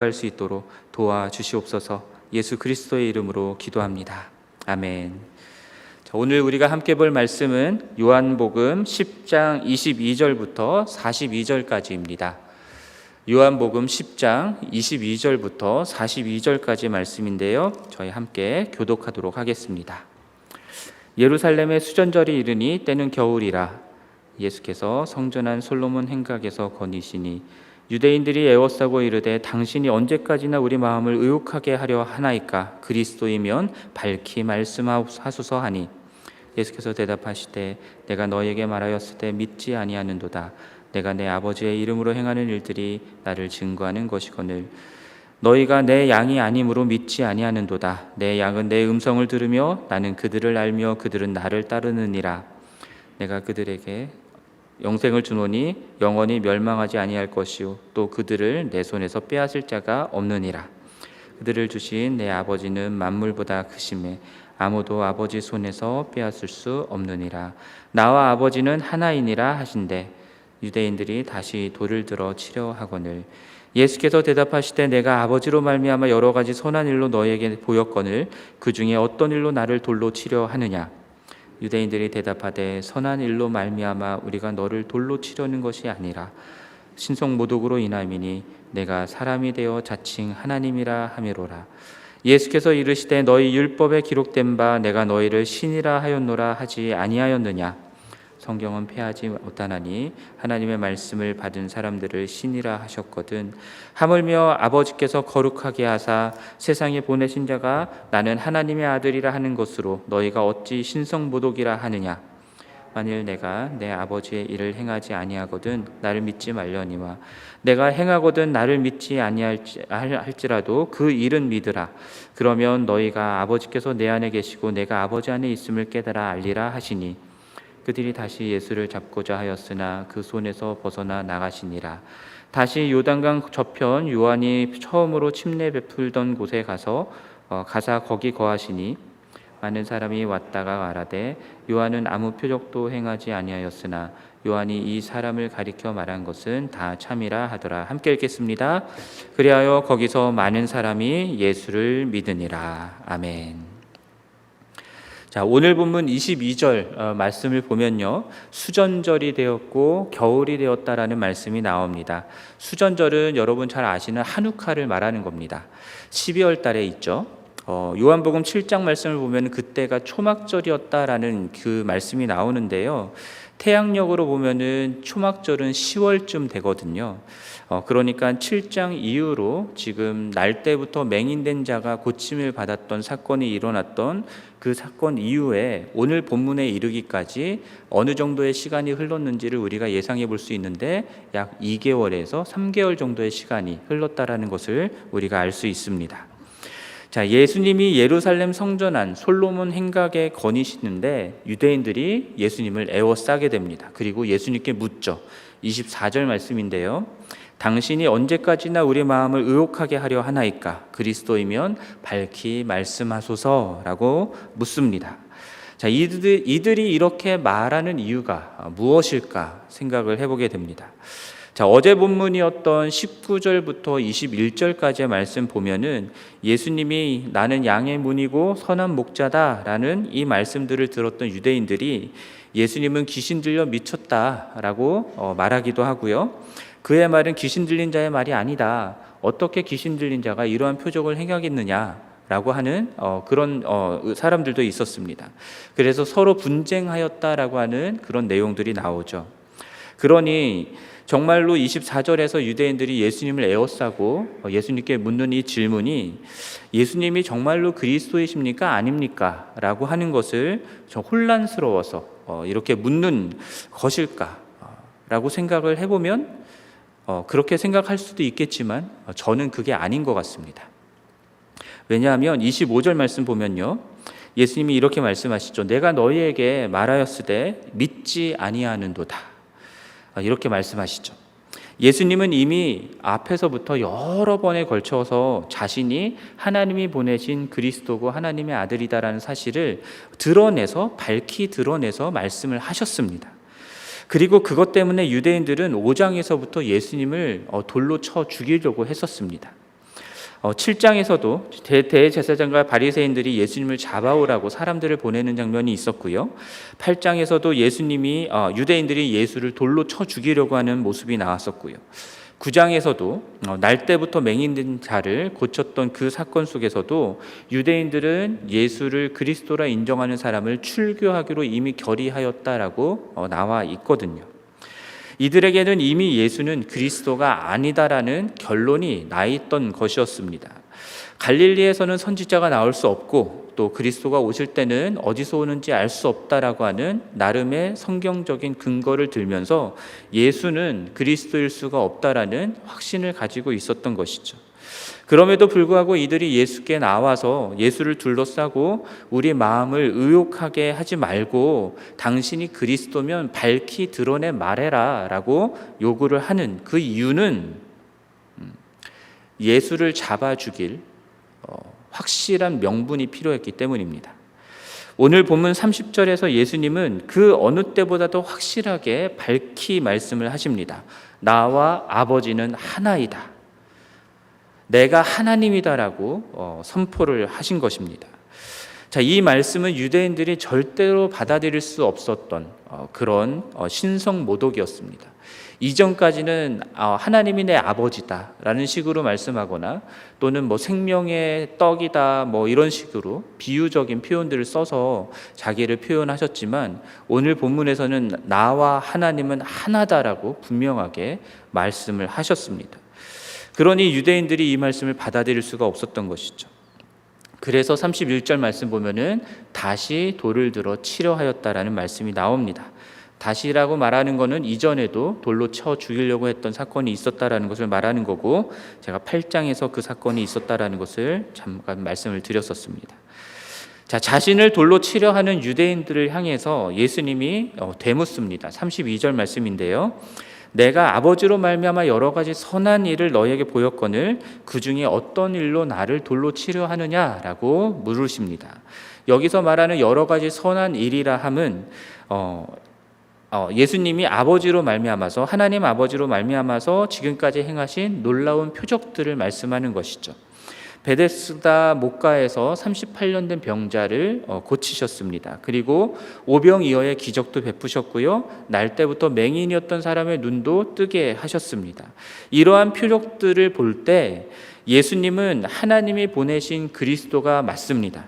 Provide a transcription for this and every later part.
할수 있도록 도와주시옵소서 예수 그리스도의 이름으로 기도합니다. 아멘. 자, 오늘 우리가 함께 볼 말씀은 요한복음 10장 22절부터 42절까지입니다. 요한복음 10장 22절부터 42절까지 말씀인데요. 저희 함께 교독하도록 하겠습니다. 예루살렘의 수전절이 이르니 때는 겨울이라 예수께서 성전한 솔로몬 행각에서 거니시니 유대인들이 애워싸고 이르되 당신이 언제까지나 우리 마음을 의혹하게 하려 하나이까? 그리스도이면 밝히 말씀하소서 하니. 예수께서 대답하시되 내가 너에게 말하였을 때 믿지 아니하는도다. 내가 내 아버지의 이름으로 행하는 일들이 나를 증거하는 것이거늘 너희가 내 양이 아니므로 믿지 아니하는도다. 내 양은 내 음성을 들으며 나는 그들을 알며 그들은 나를 따르느니라. 내가 그들에게 영생을 주노니 영원히 멸망하지 아니할 것이요. 또 그들을 내 손에서 빼앗을 자가 없느니라. 그들을 주신 내 아버지는 만물보다 크심에 아무도 아버지 손에서 빼앗을 수 없느니라. 나와 아버지는 하나이니라 하신대. 유대인들이 다시 돌을 들어 치려 하거늘 예수께서 대답하시되 내가 아버지로 말미암아 여러 가지 선한 일로 너에게 보였거늘 그 중에 어떤 일로 나를 돌로 치려 하느냐 유대인들이 대답하되 선한 일로 말미암아 우리가 너를 돌로 치려는 것이 아니라 신성 모독으로 인함이니 내가 사람이 되어 자칭 하나님이라 하미로라. 예수께서 이르시되 너희 율법에 기록된 바 내가 너희를 신이라 하였노라 하지 아니하였느냐 성경은 폐하지 못하나니 하나님의 말씀을 받은 사람들을 신이라 하셨거든. 하물며 아버지께서 거룩하게 하사 세상에 보내신 자가 나는 하나님의 아들이라 하는 것으로 너희가 어찌 신성모독이라 하느냐? 만일 내가 내 아버지의 일을 행하지 아니하거든 나를 믿지 말려니와 내가 행하거든 나를 믿지 아니할지라도 그 일은 믿으라. 그러면 너희가 아버지께서 내 안에 계시고 내가 아버지 안에 있음을 깨달아 알리라 하시니 그들이 다시 예수를 잡고자 하였으나 그 손에서 벗어나 나가시니라. 다시 요단강 저편 요한이 처음으로 침례 베풀던 곳에 가서 어, 가사 거기 거하시니 많은 사람이 왔다가 말하되 요한은 아무 표적도 행하지 아니하였으나 요한이 이 사람을 가리켜 말한 것은 다 참이라 하더라. 함께 읽겠습니다. 그리하여 거기서 많은 사람이 예수를 믿으니라. 아멘. 자, 오늘 본문 22절 어, 말씀을 보면요. 수전절이 되었고 겨울이 되었다라는 말씀이 나옵니다. 수전절은 여러분 잘 아시는 한우카를 말하는 겁니다. 12월 달에 있죠. 어, 요한복음 7장 말씀을 보면 그때가 초막절이었다라는 그 말씀이 나오는데요. 태양력으로 보면은 초막절은 10월쯤 되거든요. 어, 그러니까 7장 이후로 지금 날 때부터 맹인된 자가 고침을 받았던 사건이 일어났던 그 사건 이후에 오늘 본문에 이르기까지 어느 정도의 시간이 흘렀는지를 우리가 예상해 볼 수 있는데 약 2개월에서 3개월 정도의 시간이 흘렀다라는 것을 우리가 알 수 있습니다. 자, 예수님이 예루살렘 성전 안 솔로몬 행각에 거니시는데 유대인들이 예수님을 애워싸게 됩니다. 그리고 예수님께 묻죠. 24절 말씀인데요. 당신이 언제까지나 우리 마음을 의혹하게 하려 하나이까? 그리스도이면 밝히 말씀하소서라고 묻습니다. 자, 이들, 이들이 이렇게 말하는 이유가 무엇일까 생각을 해보게 됩니다. 자, 어제 본문이었던 19절부터 21절까지의 말씀 보면은 예수님이 나는 양의 문이고 선한 목자다라는 이 말씀들을 들었던 유대인들이 예수님은 귀신 들려 미쳤다라고 어, 말하기도 하고요. 그의 말은 귀신 들린 자의 말이 아니다. 어떻게 귀신 들린 자가 이러한 표적을 행하겠느냐? 라고 하는 어, 그런 어, 사람들도 있었습니다. 그래서 서로 분쟁하였다라고 하는 그런 내용들이 나오죠. 그러니 정말로 24절에서 유대인들이 예수님을 에워싸고 어, 예수님께 묻는 이 질문이 예수님이 정말로 그리스도이십니까 아닙니까? 라고 하는 것을 좀 혼란스러워서 어, 이렇게 묻는 것일까? 라고 생각을 해보면 어, 그렇게 생각할 수도 있겠지만 저는 그게 아닌 것 같습니다. 왜냐하면 25절 말씀 보면요. 예수님이 이렇게 말씀하시죠. 내가 너희에게 말하였으되 믿지 아니하는도다. 아, 이렇게 말씀하시죠. 예수님은 이미 앞에서부터 여러 번에 걸쳐서 자신이 하나님이 보내신 그리스도고 하나님의 아들이다라는 사실을 드러내서 밝히 드러내서 말씀을 하셨습니다. 그리고 그것 때문에 유대인들은 5장에서부터 예수님을 어, 돌로 쳐 죽이려고 했었습니다. 어, 7장에서도 대, 대제사장과 바리새인들이 예수님을 잡아오라고 사람들을 보내는 장면이 있었고요. 8장에서도 예수님이 어, 유대인들이 예수를 돌로 쳐 죽이려고 하는 모습이 나왔었고요. 9장에서도 어, 날 때부터 맹인된 자를 고쳤던 그 사건 속에서도 유대인들은 예수를 그리스도라 인정하는 사람을 출교하기로 이미 결의하였다라고 어, 나와 있거든요. 이들에게는 이미 예수는 그리스도가 아니다라는 결론이 나 있던 것이었습니다. 갈릴리에서는 선지자가 나올 수 없고 또 그리스도가 오실 때는 어디서 오는지 알 수 없다라고 하는 나름의 성경적인 근거를 들면서 예수는 그리스도일 수가 없다라는 확신을 가지고 있었던 것이죠. 그럼에도 불구하고 이들이 예수께 나와서 예수를 둘러싸고 우리 마음을 의욕하게 하지 말고 당신이 그리스도면 밝히 드러내 말해라 라고 요구를 하는 그 이유는 음, 예수를 잡아 죽일 어, 확실한 명분이 필요했기 때문입니다. 오늘 본문 30절에서 예수님은 그 어느 때보다도 확실하게 밝히 말씀을 하십니다. 나와 아버지는 하나이다. 내가 하나님이다라고 어, 선포를 하신 것입니다. 자, 이 말씀은 유대인들이 절대로 받아들일 수 없었던 어, 그런 어, 신성 모독이었습니다. 이전까지는 하나님이 내 아버지다라는 식으로 말씀하거나 또는 뭐 생명의 떡이다 뭐 이런 식으로 비유적인 표현들을 써서 자기를 표현하셨지만 오늘 본문에서는 나와 하나님은 하나다라고 분명하게 말씀을 하셨습니다. 그러니 유대인들이 이 말씀을 받아들일 수가 없었던 것이죠. 그래서 31절 말씀 보면은 다시 돌을 들어 치려 하였다라는 말씀이 나옵니다. 다시라고 말하는 것은 이전에도 돌로 쳐 죽이려고 했던 사건이 있었다라는 것을 말하는 거고 제가 8장에서 그 사건이 있었다라는 것을 잠깐 말씀을 드렸었습니다. 자, 자신을 돌로 치려 하는 유대인들을 향해서 예수님이 어, 되묻습니다. 32절 말씀인데요. 내가 아버지로 말미암아 여러 가지 선한 일을 너에게 보였거늘 그 중에 어떤 일로 나를 돌로 치려 하느냐라고 물으십니다. 여기서 말하는 여러 가지 선한 일이라 함은 어, 어, 예수님이 아버지로 말미암아서 하나님 아버지로 말미암아서 지금까지 행하신 놀라운 표적들을 말씀하는 것이죠. 베데스다 목가에서 38년 된 병자를 어, 고치셨습니다. 그리고 오병이어의 기적도 베푸셨고요. 날 때부터 맹인이었던 사람의 눈도 뜨게 하셨습니다. 이러한 표적들을 볼 때 예수님은 하나님이 보내신 그리스도가 맞습니다.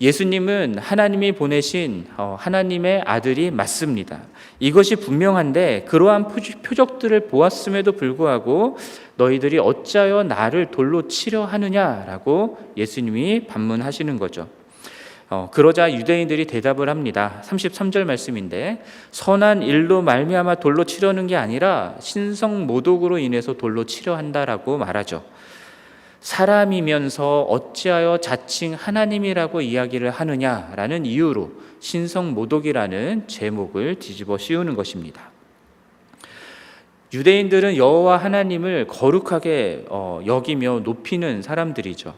예수님은 하나님이 보내신 어, 하나님의 아들이 맞습니다. 이것이 분명한데 그러한 표적들을 보았음에도 불구하고 너희들이 어찌하여 나를 돌로 치려 하느냐라고 예수님이 반문하시는 거죠. 어, 그러자 유대인들이 대답을 합니다. 33절 말씀인데 선한 일로 말미암아 돌로 치려는 게 아니라 신성 모독으로 인해서 돌로 치려 한다라고 말하죠. 사람이면서 어찌하여 자칭 하나님이라고 이야기를 하느냐라는 이유로 신성 모독이라는 제목을 뒤집어 씌우는 것입니다. 유대인들은 여호와 하나님을 거룩하게 어, 여기며 높이는 사람들이죠.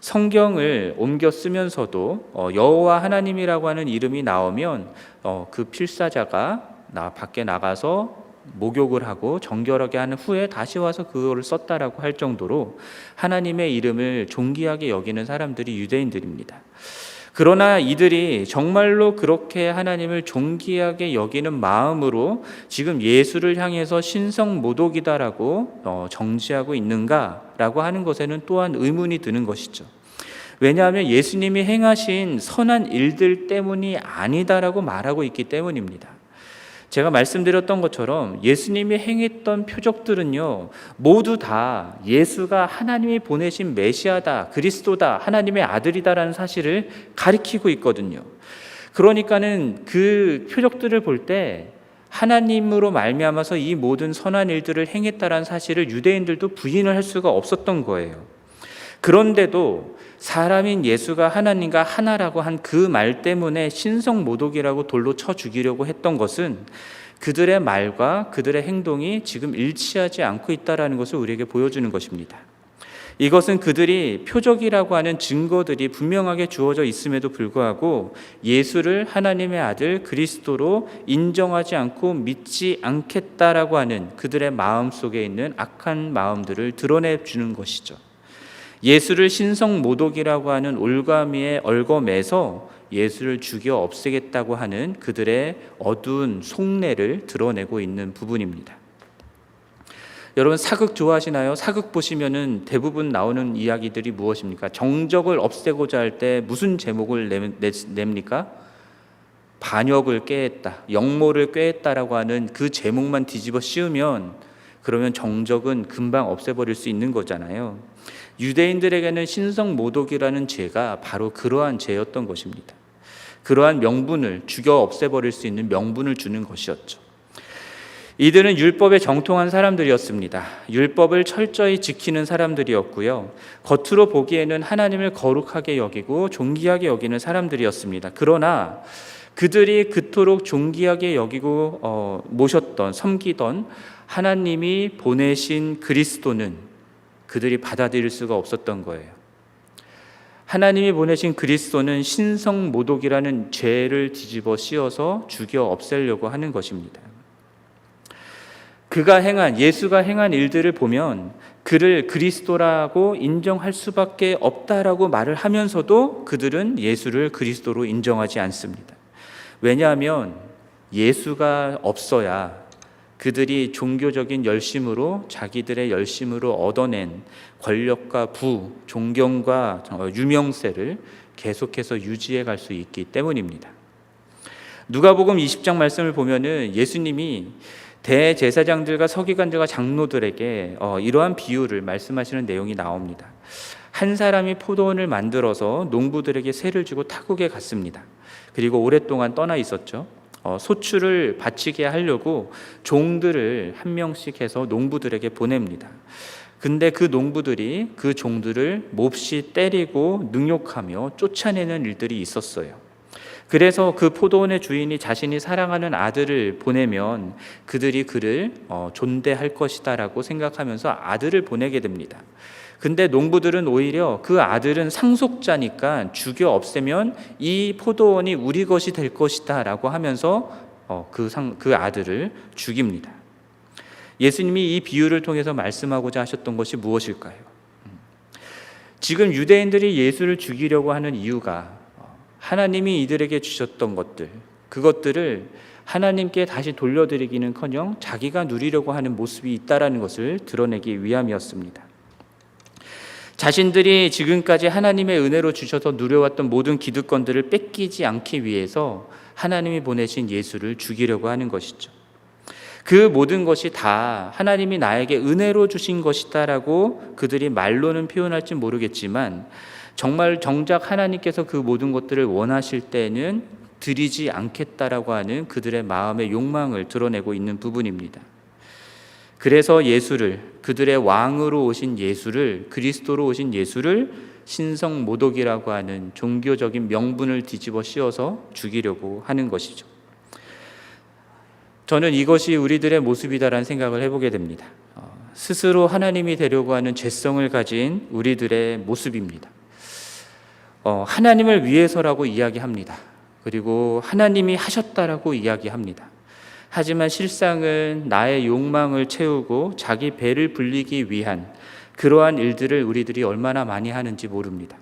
성경을 옮겨 쓰면서도 어, 여호와 하나님이라고 하는 이름이 나오면 어, 그 필사자가 나 밖에 나가서 목욕을 하고 정결하게 하는 후에 다시 와서 그거를 썼다라고 할 정도로 하나님의 이름을 존귀하게 여기는 사람들이 유대인들입니다. 그러나 이들이 정말로 그렇게 하나님을 존귀하게 여기는 마음으로 지금 예수를 향해서 신성 모독이다라고 어, 정지하고 있는가라고 하는 것에는 또한 의문이 드는 것이죠. 왜냐하면 예수님이 행하신 선한 일들 때문이 아니다라고 말하고 있기 때문입니다. 제가 말씀드렸던 것처럼 예수님이 행했던 표적들은요, 모두 다 예수가 하나님이 보내신 메시아다, 그리스도다, 하나님의 아들이다라는 사실을 가리키고 있거든요. 그러니까는 그 표적들을 볼 때 하나님으로 말미암아서 이 모든 선한 일들을 행했다라는 사실을 유대인들도 부인을 할 수가 없었던 거예요. 그런데도 사람인 예수가 하나님과 하나라고 한 그 말 때문에 신성 모독이라고 돌로 쳐 죽이려고 했던 것은 그들의 말과 그들의 행동이 지금 일치하지 않고 있다라는 것을 우리에게 보여주는 것입니다. 이것은 그들이 표적이라고 하는 증거들이 분명하게 주어져 있음에도 불구하고 예수를 하나님의 아들 그리스도로 인정하지 않고 믿지 않겠다라고 하는 그들의 마음 속에 있는 악한 마음들을 드러내 주는 것이죠. 예수를 신성 모독이라고 하는 올가미에 얽어매서 예수를 죽여 없애겠다고 하는 그들의 어두운 속내를 드러내고 있는 부분입니다. 여러분 사극 좋아하시나요? 사극 보시면은 대부분 나오는 이야기들이 무엇입니까? 정적을 없애고자 할 때 무슨 제목을 냅니까? 반역을 꾀했다, 영모를 꾀했다라고 하는 그 제목만 뒤집어 씌우면 그러면 정적은 금방 없애버릴 수 있는 거잖아요. 유대인들에게는 신성 모독이라는 죄가 바로 그러한 죄였던 것입니다. 그러한 명분을 죽여 없애버릴 수 있는 명분을 주는 것이었죠. 이들은 율법에 정통한 사람들이었습니다. 율법을 철저히 지키는 사람들이었고요. 겉으로 보기에는 하나님을 거룩하게 여기고 존귀하게 여기는 사람들이었습니다. 그러나 그들이 그토록 존귀하게 여기고 어, 모셨던 섬기던 하나님이 보내신 그리스도는 그들이 받아들일 수가 없었던 거예요. 하나님이 보내신 그리스도는 신성 모독이라는 죄를 뒤집어 씌워서 죽여 없애려고 하는 것입니다. 그가 행한 예수가 행한 일들을 보면 그를 그리스도라고 인정할 수밖에 없다라고 말을 하면서도 그들은 예수를 그리스도로 인정하지 않습니다. 왜냐하면 예수가 없어야 그들이 종교적인 열심으로 자기들의 열심으로 얻어낸 권력과 부, 존경과 유명세를 계속해서 유지해 갈 수 있기 때문입니다. 누가복음 20장 말씀을 보면은 예수님이 대제사장들과 서기관들과 장로들에게 어, 이러한 비유를 말씀하시는 내용이 나옵니다. 한 사람이 포도원을 만들어서 농부들에게 세를 주고 타국에 갔습니다. 그리고 오랫동안 떠나 있었죠. 어, 소출을 바치게 하려고 종들을 한 명씩 해서 농부들에게 보냅니다. 근데 그 농부들이 그 종들을 몹시 때리고 능욕하며 쫓아내는 일들이 있었어요. 그래서 그 포도원의 주인이 자신이 사랑하는 아들을 보내면 그들이 그를 어, 존대할 것이다라고 생각하면서 아들을 보내게 됩니다. 근데 농부들은 오히려 그 아들은 상속자니까 죽여 없애면 이 포도원이 우리 것이 될 것이다 라고 하면서 어, 그, 상, 그 아들을 죽입니다. 예수님이 이 비유를 통해서 말씀하고자 하셨던 것이 무엇일까요? 지금 유대인들이 예수를 죽이려고 하는 이유가 하나님이 이들에게 주셨던 것들, 그것들을 하나님께 다시 돌려드리기는커녕 자기가 누리려고 하는 모습이 있다라는 것을 드러내기 위함이었습니다. 자신들이 지금까지 하나님의 은혜로 주셔서 누려왔던 모든 기득권들을 뺏기지 않기 위해서 하나님이 보내신 예수를 죽이려고 하는 것이죠. 그 모든 것이 다 하나님이 나에게 은혜로 주신 것이다라고 그들이 말로는 표현할지 모르겠지만 정말 정작 하나님께서 그 모든 것들을 원하실 때는 드리지 않겠다라고 하는 그들의 마음의 욕망을 드러내고 있는 부분입니다. 그래서 예수를 그들의 왕으로 오신 예수를 그리스도로 오신 예수를 신성 모독이라고 하는 종교적인 명분을 뒤집어 씌워서 죽이려고 하는 것이죠. 저는 이것이 우리들의 모습이다라는 생각을 해보게 됩니다. 어, 스스로 하나님이 되려고 하는 죄성을 가진 우리들의 모습입니다. 어, 하나님을 위해서라고 이야기합니다. 그리고 하나님이 하셨다라고 이야기합니다. 하지만 실상은 나의 욕망을 채우고 자기 배를 불리기 위한 그러한 일들을 우리들이 얼마나 많이 하는지 모릅니다.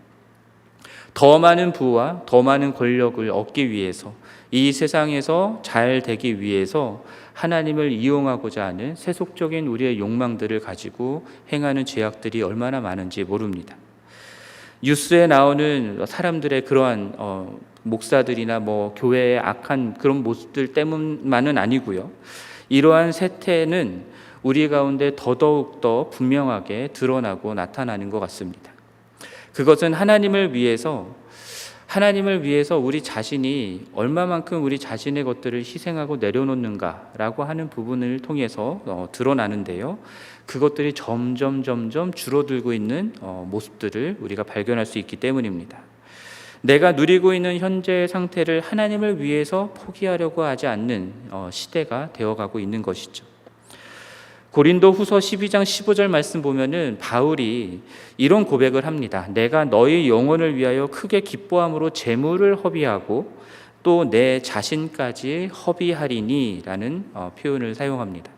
더 많은 부와 더 많은 권력을 얻기 위해서 이 세상에서 잘 되기 위해서 하나님을 이용하고자 하는 세속적인 우리의 욕망들을 가지고 행하는 죄악들이 얼마나 많은지 모릅니다. 뉴스에 나오는 사람들의 그러한 어, 목사들이나 뭐 교회의 악한 그런 모습들 때문만은 아니고요. 이러한 세태는 우리 가운데 더더욱 더 분명하게 드러나고 나타나는 것 같습니다. 그것은 하나님을 위해서 하나님을 위해서 우리 자신이 얼마만큼 우리 자신의 것들을 희생하고 내려놓는가라고 하는 부분을 통해서 어, 드러나는데요. 그것들이 점점 점점 줄어들고 있는 어, 모습들을 우리가 발견할 수 있기 때문입니다. 내가 누리고 있는 현재의 상태를 하나님을 위해서 포기하려고 하지 않는 어, 시대가 되어가고 있는 것이죠. 고린도 후서 12장 15절 말씀 보면은 바울이 이런 고백을 합니다. 내가 너희 영혼을 위하여 크게 기뻐함으로 재물을 허비하고 또 내 자신까지 허비하리니 라는 어, 표현을 사용합니다.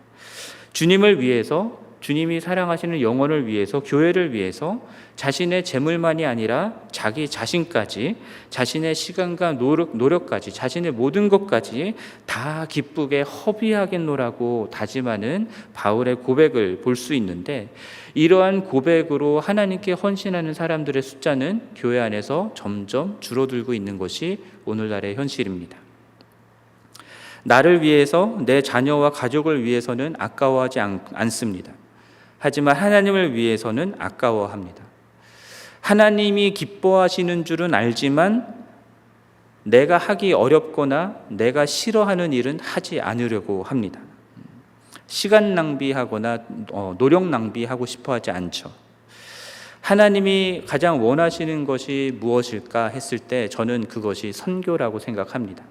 주님을 위해서 주님이 사랑하시는 영혼을 위해서 교회를 위해서 자신의 재물만이 아니라 자기 자신까지 자신의 시간과 노력, 노력까지 자신의 모든 것까지 다 기쁘게 허비하겠노라고 다짐하는 바울의 고백을 볼 수 있는데 이러한 고백으로 하나님께 헌신하는 사람들의 숫자는 교회 안에서 점점 줄어들고 있는 것이 오늘날의 현실입니다. 나를 위해서 내 자녀와 가족을 위해서는 아까워하지 않, 않습니다. 하지만 하나님을 위해서는 아까워합니다. 하나님이 기뻐하시는 줄은 알지만 내가 하기 어렵거나 내가 싫어하는 일은 하지 않으려고 합니다. 시간 낭비하거나 어, 노력 낭비하고 싶어 하지 않죠. 하나님이 가장 원하시는 것이 무엇일까 했을 때 저는 그것이 선교라고 생각합니다.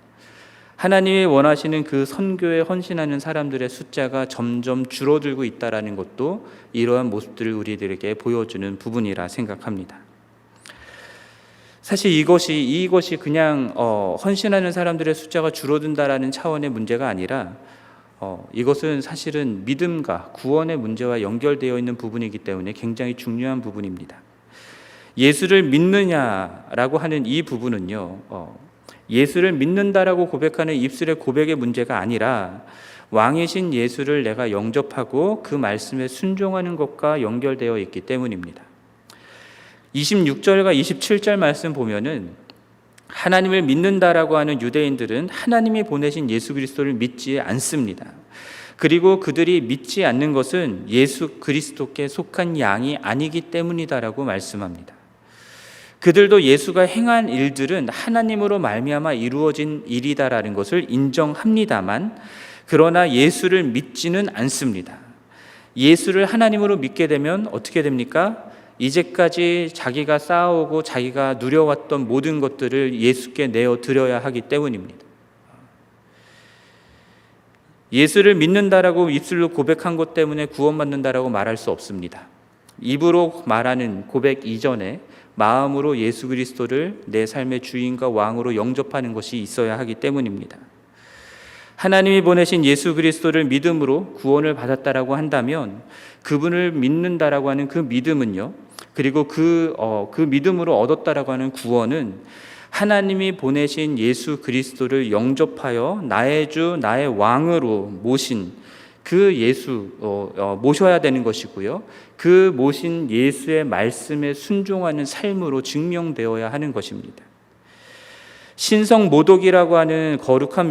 하나님이 원하시는 그 선교에 헌신하는 사람들의 숫자가 점점 줄어들고 있다라는 것도 이러한 모습들을 우리들에게 보여주는 부분이라 생각합니다. 사실 이것이 이것이 그냥 어, 헌신하는 사람들의 숫자가 줄어든다라는 차원의 문제가 아니라 어, 이것은 사실은 믿음과 구원의 문제와 연결되어 있는 부분이기 때문에 굉장히 중요한 부분입니다. 예수를 믿느냐라고 하는 이 부분은요, 어, 예수를 믿는다라고 고백하는 입술의 고백의 문제가 아니라 왕이신 예수를 내가 영접하고 그 말씀에 순종하는 것과 연결되어 있기 때문입니다. 26절과 27절 말씀 보면은 하나님을 믿는다라고 하는 유대인들은 하나님이 보내신 예수 그리스도를 믿지 않습니다. 그리고 그들이 믿지 않는 것은 예수 그리스도께 속한 양이 아니기 때문이다라고 말씀합니다. 그들도 예수가 행한 일들은 하나님으로 말미암아 이루어진 일이다라는 것을 인정합니다만 그러나 예수를 믿지는 않습니다. 예수를 하나님으로 믿게 되면 어떻게 됩니까? 이제까지 자기가 쌓아오고 자기가 누려왔던 모든 것들을 예수께 내어 드려야 하기 때문입니다. 예수를 믿는다라고 입술로 고백한 것 때문에 구원받는다라고 말할 수 없습니다. 입으로 말하는 고백 이전에 마음으로 예수 그리스도를 내 삶의 주인과 왕으로 영접하는 것이 있어야 하기 때문입니다. 하나님이 보내신 예수 그리스도를 믿음으로 구원을 받았다라고 한다면 그분을 믿는다라고 하는 그 믿음은요. 그리고 그, 어, 그 믿음으로 얻었다라고 하는 구원은 하나님이 보내신 예수 그리스도를 영접하여 나의 주, 나의 왕으로 모신 그 예수 어, 어, 모셔야 되는 것이고요. 그 모신 예수의 말씀에 순종하는 삶으로 증명되어야 하는 것입니다. 신성 모독이라고 하는 거룩한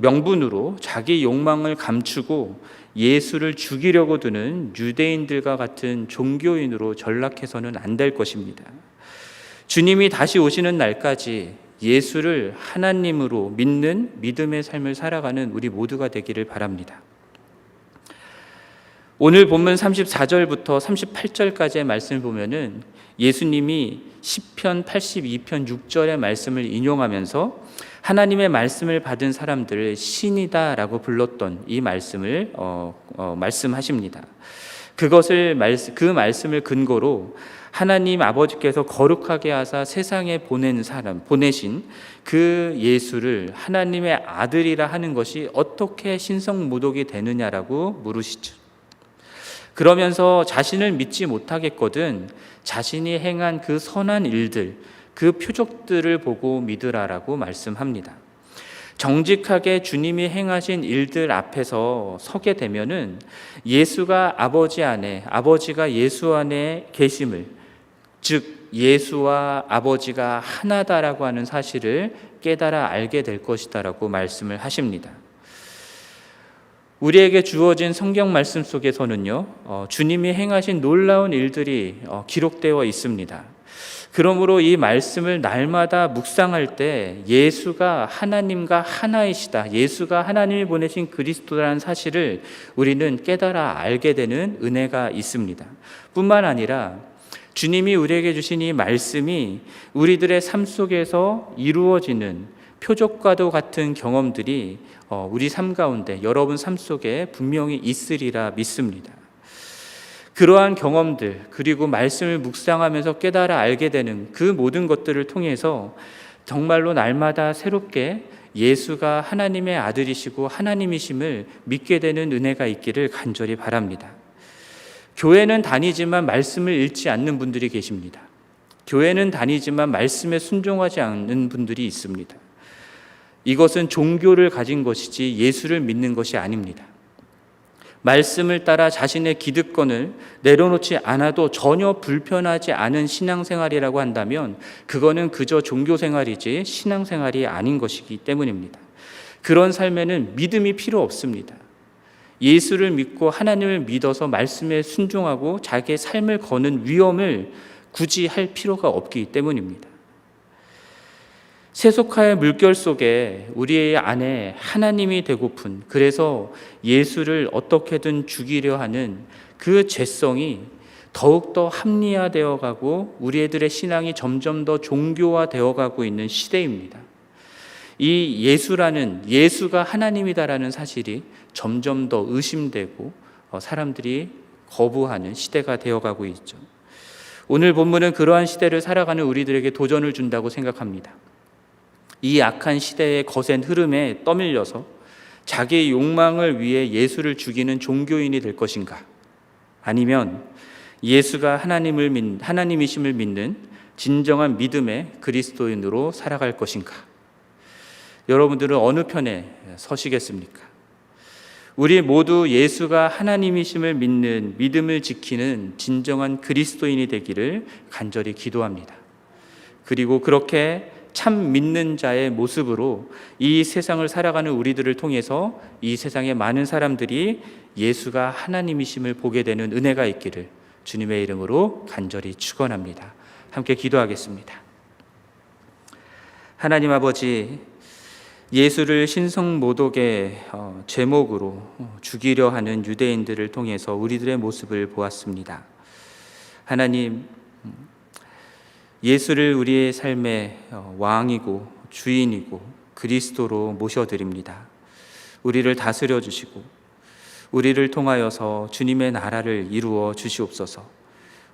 명분으로 자기 욕망을 감추고 예수를 죽이려고 드는 유대인들과 같은 종교인으로 전락해서는 안 될 것입니다. 주님이 다시 오시는 날까지 예수를 하나님으로 믿는 믿음의 삶을 살아가는 우리 모두가 되기를 바랍니다. 오늘 본문 34절부터 38절까지의 말씀을 보면은 예수님이 시편 82편 6절의 말씀을 인용하면서 하나님의 말씀을 받은 사람들을 신이다라고 불렀던 이 말씀을 어, 어, 말씀하십니다. 그것을 그 말씀을 근거로 하나님 아버지께서 거룩하게 하사 세상에 보낸 사람, 보내신 그 예수를 하나님의 아들이라 하는 것이 어떻게 신성모독이 되느냐라고 물으시죠. 그러면서 자신을 믿지 못하겠거든 자신이 행한 그 선한 일들, 그 표적들을 보고 믿으라라고 말씀합니다. 정직하게 주님이 행하신 일들 앞에서 서게 되면은 예수가 아버지 안에, 아버지가 예수 안에 계심을, 즉, 예수와 아버지가 하나다라고 하는 사실을 깨달아 알게 될 것이다라고 말씀을 하십니다. 우리에게 주어진 성경 말씀 속에서는요, 어, 주님이 행하신 놀라운 일들이 어, 기록되어 있습니다. 그러므로 이 말씀을 날마다 묵상할 때 예수가 하나님과 하나이시다. 예수가 하나님이 보내신 그리스도라는 사실을 우리는 깨달아 알게 되는 은혜가 있습니다. 뿐만 아니라 주님이 우리에게 주신 이 말씀이 우리들의 삶 속에서 이루어지는 표적과도 같은 경험들이 어, 우리 삶 가운데 여러분 삶 속에 분명히 있으리라 믿습니다. 그러한 경험들 그리고 말씀을 묵상하면서 깨달아 알게 되는 그 모든 것들을 통해서 정말로 날마다 새롭게 예수가 하나님의 아들이시고 하나님이심을 믿게 되는 은혜가 있기를 간절히 바랍니다. 교회는 다니지만 말씀을 읽지 않는 분들이 계십니다. 교회는 다니지만 말씀에 순종하지 않는 분들이 있습니다. 이것은 종교를 가진 것이지 예수를 믿는 것이 아닙니다. 말씀을 따라 자신의 기득권을 내려놓지 않아도 전혀 불편하지 않은 신앙생활이라고 한다면 그거는 그저 종교생활이지 신앙생활이 아닌 것이기 때문입니다. 그런 삶에는 믿음이 필요 없습니다. 예수를 믿고 하나님을 믿어서 말씀에 순종하고 자기의 삶을 거는 위험을 굳이 할 필요가 없기 때문입니다. 세속화의 물결 속에 우리의 안에 하나님이 되고픈 그래서 예수를 어떻게든 죽이려 하는 그 죄성이 더욱더 합리화되어 가고 우리 애들의 신앙이 점점 더 종교화되어 가고 있는 시대입니다. 이 예수라는 예수가 하나님이다라는 사실이 점점 더 의심되고 어, 사람들이 거부하는 시대가 되어 가고 있죠. 오늘 본문은 그러한 시대를 살아가는 우리들에게 도전을 준다고 생각합니다. 이 악한 시대의 거센 흐름에 떠밀려서 자기의 욕망을 위해 예수를 죽이는 종교인이 될 것인가? 아니면 예수가 하나님을 믿, 하나님이심을 믿는 진정한 믿음의 그리스도인으로 살아갈 것인가? 여러분들은 어느 편에 서시겠습니까? 우리 모두 예수가 하나님이심을 믿는 믿음을 지키는 진정한 그리스도인이 되기를 간절히 기도합니다. 그리고 그렇게 참 믿는 자의 모습으로 이 세상을 살아가는 우리들을 통해서 이 세상의 많은 사람들이 예수가 하나님이심을 보게 되는 은혜가 있기를 주님의 이름으로 간절히 축원합니다. 함께 기도하겠습니다. 하나님 아버지 예수를 신성 모독의 어, 제목으로 죽이려 하는 유대인들을 통해서 우리들의 모습을 보았습니다. 하나님 예수를 우리의 삶의 어, 왕이고 주인이고 그리스도로 모셔드립니다. 우리를 다스려 주시고 우리를 통하여서 주님의 나라를 이루어 주시옵소서.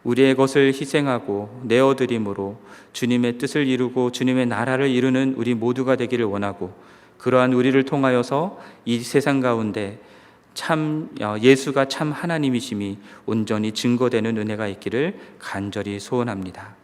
우리의 것을 희생하고 내어 드림으로 주님의 뜻을 이루고 주님의 나라를 이루는 우리 모두가 되기를 원하고 그러한 우리를 통하여서 이 세상 가운데 참 어, 예수가 참 하나님이심이 온전히 증거되는 은혜가 있기를 간절히 소원합니다.